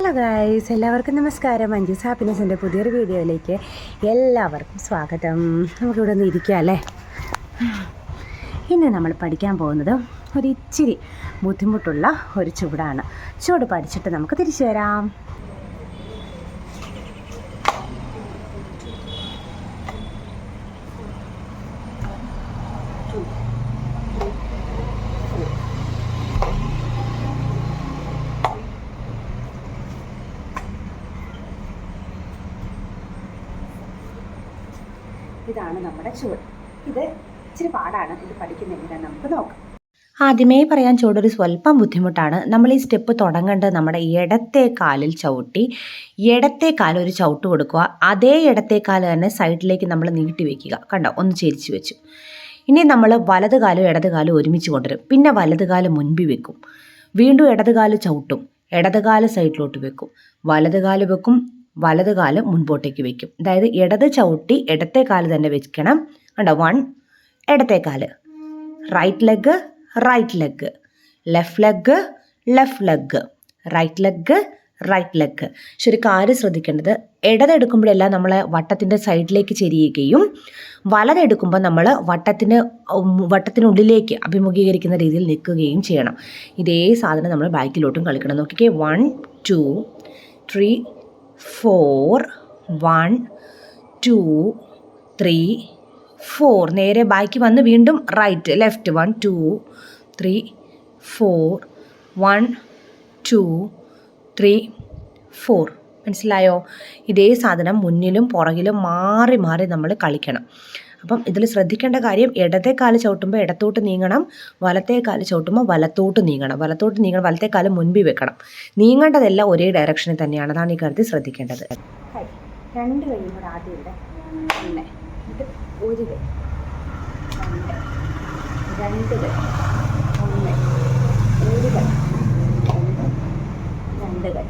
Hello guys എല്ലാവർക്കും നമസ്കാരം. മഞ്ജുസ് ഹാപ്പിനെസിന്റെ പുതിയൊരു വീഡിയോയിലേക്ക് എല്ലാവർക്കും സ്വാഗതം. നമുക്കിവിടെ ഒന്ന് ഇരിക്കുക അല്ലേ? ഇന്ന് നമ്മൾ പഠിക്കാൻ പോകുന്നത് ഒരു ഇച്ചിരി ബുദ്ധിമുട്ടുള്ള ഒരു ചൂടാണ്. ചൂട് പഠിച്ചിട്ട് നമുക്ക് തിരിച്ചു വരാം. ഇതാണ് നമ്മുടെ ചുവട്. ഇത് ഇച്ചിരി പാടാണ് ഇത് പഠിക്കുന്നെങ്കിൽ നമുക്ക് നോക്കാം. ആദ്യമേ പറയാൻ ചുവടൊരു സ്വല്പം ബുദ്ധിമുട്ടാണ്. നമ്മൾ ഈ സ്റ്റെപ്പ് തുടങ്ങേണ്ടത് നമ്മുടെ ഇടത്തെ കാലിൽ ചവിട്ടി ഇടത്തെ കാൽ ഒരു ചവിട്ട് കൊടുക്കുക അതേ ഇടത്തെ കാൽ തന്നെ സൈഡിലേക്ക് നമ്മൾ നീട്ടി വെക്കുക. കണ്ടോ? ഒന്ന് ചെരിച്ച് വെച്ചു. ഇനി നമ്മൾ വലത് കാലും ഇടത് കാലും ഒരുമിച്ച് കൊണ്ടുവരും. പിന്നെ വലത് കാൽ മുൻപിൽ വെക്കും. വീണ്ടും ഇടത് കാൽ ചവിട്ടും. ഇടത് കാൽ സൈഡിലോട്ട് വെക്കും. വലത് കാൽ വെക്കും. വലത് കാൽ മുൻപോട്ടേക്ക് വെക്കും. അതായത് ഇടത് ചവിട്ടി ഇടത്തെ കാൽ തന്നെ വെക്കണം. കണ്ടോ? വൺ ഇടത്തെ കാൽ. Right leg right leg left leg left leg right leg right leg പക്ഷെ ഒരു കാര്യം ശ്രദ്ധിക്കേണ്ടത്. ഇടതെടുക്കുമ്പോഴെല്ലാം നമ്മൾ വട്ടത്തിന്റെ സൈഡിലേക്ക് ചെരിയുകയും വലതെടുക്കുമ്പോൾ നമ്മൾ വട്ടത്തിന് വട്ടത്തിനുള്ളിലേക്ക് അഭിമുഖീകരിക്കുന്ന രീതിയിൽ നിൽക്കുകയും ചെയ്യണം. ഇതേ സാധനം നമ്മൾ ബാക്കിലോട്ടും കളിക്കണം. നോക്കിക്കേ. One two three four one two three four. നേരെ ബാക്കി വന്ന് വീണ്ടും right left one two three four one two three four മനസ്സിലായോ? ഇതേ സാധനം മുന്നിലും പുറകിലും മാറി മാറി നമ്മൾ കളിക്കണം. അപ്പം ഇതിൽ ശ്രദ്ധിക്കേണ്ട കാര്യം ഇടത്തെ കാൽ ചവിട്ടുമ്പോൾ ഇടത്തോട്ട് നീങ്ങണം വലത്തെ കാൽ ചവിട്ടുമ്പോൾ വലത്തോട്ട് നീങ്ങണം. വലത്തോട്ട് നീങ്ങണം വലത്തെ കാൽ മുൻപിൽ വെക്കണം. നീങ്ങേണ്ടതെല്ലാം ഒരേ ഡയറക്ഷനിൽ തന്നെയാണ്. അതാണ് ഈ കാര്യത്തിൽ ശ്രദ്ധിക്കേണ്ടത്. രണ്ട് കൈയും കൂടെ ആദ്യം ഇവിടെ. ഒന്ന് എന്നിട്ട് ഒരു കൈ. രണ്ട്. കൈ. രണ്ട് കൈ.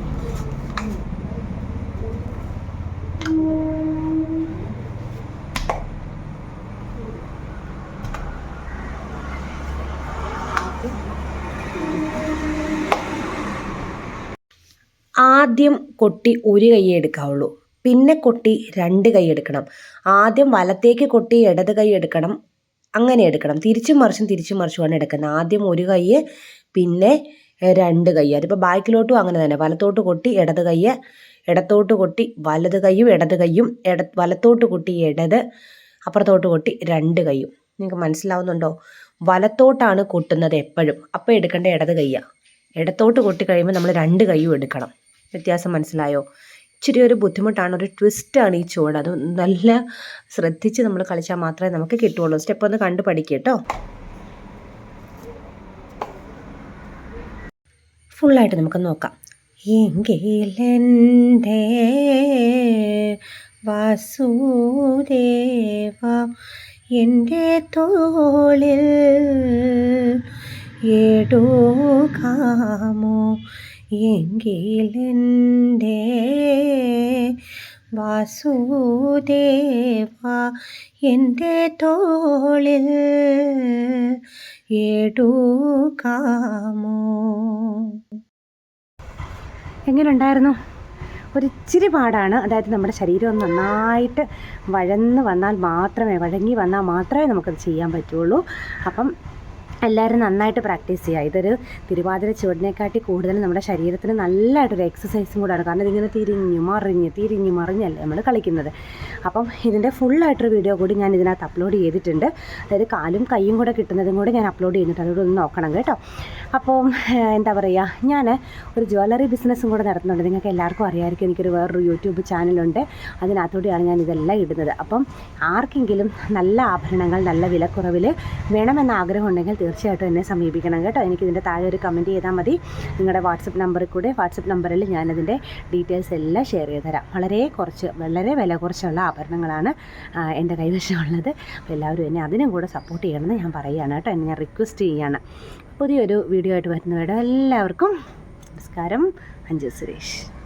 ആദ്യം കൊട്ടി ഒരു കൈയേ എടുക്കാവുള്ളൂ. പിന്നെ കൊട്ടി രണ്ട് കൈ എടുക്കണം. ആദ്യം വലത്തേക്ക് കൊട്ടി ഇടത് കൈ എടുക്കണം. അങ്ങനെ എടുക്കണം. തിരിച്ചും മറിച്ചും തിരിച്ചും മറിച്ചുമാണ് എടുക്കുന്നത്. ആദ്യം ഒരു കൈ പിന്നെ രണ്ട് കൈ. അതിപ്പോൾ ബാക്കിലോട്ടും അങ്ങനെ തന്നെ. വലത്തോട്ട് കൊട്ടി ഇടത് കൈ ഇടത്തോട്ട് കൊട്ടി വലത് കൈയും ഇടത് കൈയും ഇട വലത്തോട്ട് കൊട്ടി ഇടത് അപ്പുറത്തോട്ട് കൊട്ടി രണ്ട് കൈയും. നിങ്ങൾക്ക് മനസ്സിലാവുന്നുണ്ടോ? വലത്തോട്ടാണ് കൊട്ടുന്നത് എപ്പോഴും. അപ്പോൾ എടുക്കേണ്ട ഇടത് കൈയാണ് ഇടത്തോട്ട് കൊട്ടി കഴിയുമ്പോൾ നമ്മൾ രണ്ട് കൈയും എടുക്കണം. വ്യത്യാസം മനസ്സിലായോ? ഇച്ചിരി ഒരു ബുദ്ധിമുട്ടാണ് ഒരു ട്വിസ്റ്റാണ് ഈ ചുവട് അത് നല്ല ശ്രദ്ധിച്ച് നമ്മൾ കളിച്ചാൽ മാത്രമേ നമുക്ക് കിട്ടുള്ളൂ. സ്റ്റെപ്പ് ഒന്ന് കണ്ടു പഠിക്കുക ഫുള്ളായിട്ട് നമുക്ക് നോക്കാം. എങ്കിലെന്റെ വാസുദേവ എന്റെ തോളിൽ എടുക്കാമോ എങ്കിലെന്റെ വാസുദേവ എന്റെ തോളിൽ എടുക്കാമോ? എങ്ങനെ ഉണ്ടായിരുന്നു ഒരിച്ചിരി പാടാണ്. അതായത് നമ്മുടെ ശരീരം നന്നായിട്ട് വഴന്ന് വന്നാൽ മാത്രമേ വഴങ്ങി വന്നാൽ മാത്രമേ നമുക്കത് ചെയ്യാൻ പറ്റുള്ളൂ. അപ്പം എല്ലാവരും നന്നായിട്ട് പ്രാക്ടീസ് ചെയ്യുക. ഇതൊരു തിരുവാതിര ചുവടിനെക്കാട്ടി കൂടുതൽ നമ്മുടെ ശരീരത്തിന് നല്ലതായിട്ടൊരു എക്സസൈസും കൂടാണ് കാരണം ഇതിങ്ങനെ തിരിഞ്ഞ് മറിഞ്ഞ് തിരിഞ്ഞ് മറിഞ്ഞല്ലേ നമ്മൾ കളിക്കുന്നത്. അപ്പം ഇതിന്റെ ഫുള്ളായിട്ടൊരു വീഡിയോ കൂടി ഞാൻ ഇതിനകത്ത് അപ്ലോഡ് ചെയ്തിട്ടുണ്ട്. അതായത് കാലും കൈയും കൂടെ കിട്ടുന്നതും കൂടെ ഞാൻ അപ്ലോഡ് ചെയ്യുന്നുണ്ട്. അതുകൂടെ ഒന്ന് നോക്കണം കേട്ടോ. അപ്പോൾ എന്താ പറയുക ഞാൻ ഒരു ജ്വല്ലറി ബിസിനസ്സും കൂടെ നടത്തുന്നുണ്ട്. നിങ്ങൾക്ക് എല്ലാവർക്കും അറിയാമായിരിക്കും. എനിക്കൊരു വേറൊരു യൂട്യൂബ് ചാനലുണ്ട്. അതിനകത്തൂടെയാണ് ഞാൻ ഇതെല്ലാം ഇടുന്നത്. അപ്പം ആർക്കെങ്കിലും നല്ല ആഭരണങ്ങൾ നല്ല വിലക്കുറവിൽ വേണമെന്ന ആഗ്രഹം ഉണ്ടെങ്കിൽ തീർച്ചയായിട്ടും എന്നെ സമീപിക്കണം കേട്ടോ. എനിക്ക് എനിക്കിതിന്റെ താഴെ ഒരു കമന്റ് ചെയ്താൽ മതി. നിങ്ങളുടെ വാട്സപ്പ് നമ്പറിൽ കൂടെ വാട്സപ്പ് നമ്പറിൽ ഞാനതിന്റെ ഡീറ്റെയിൽസ് എല്ലാം ഷെയർ ചെയ്ത് തരാം. വളരെ കുറച്ച് വളരെ വില കുറച്ചുള്ള ആഭരണങ്ങളാണ് എന്റെ കൈവശമുള്ളത്. അപ്പോൾ എല്ലാവരും എന്നെ അതിനും കൂടെ സപ്പോർട്ട് ചെയ്യണമെന്ന് ഞാൻ പറയുകയാണ് കേട്ടോ. എന്നെ ഞാൻ റിക്വസ്റ്റ് ചെയ്യുകയാണ്. പുതിയൊരു വീഡിയോ ആയിട്ട് വരുന്നവരുടെ എല്ലാവർക്കും നമസ്കാരം. അഞ്ജു സുരേഷ്.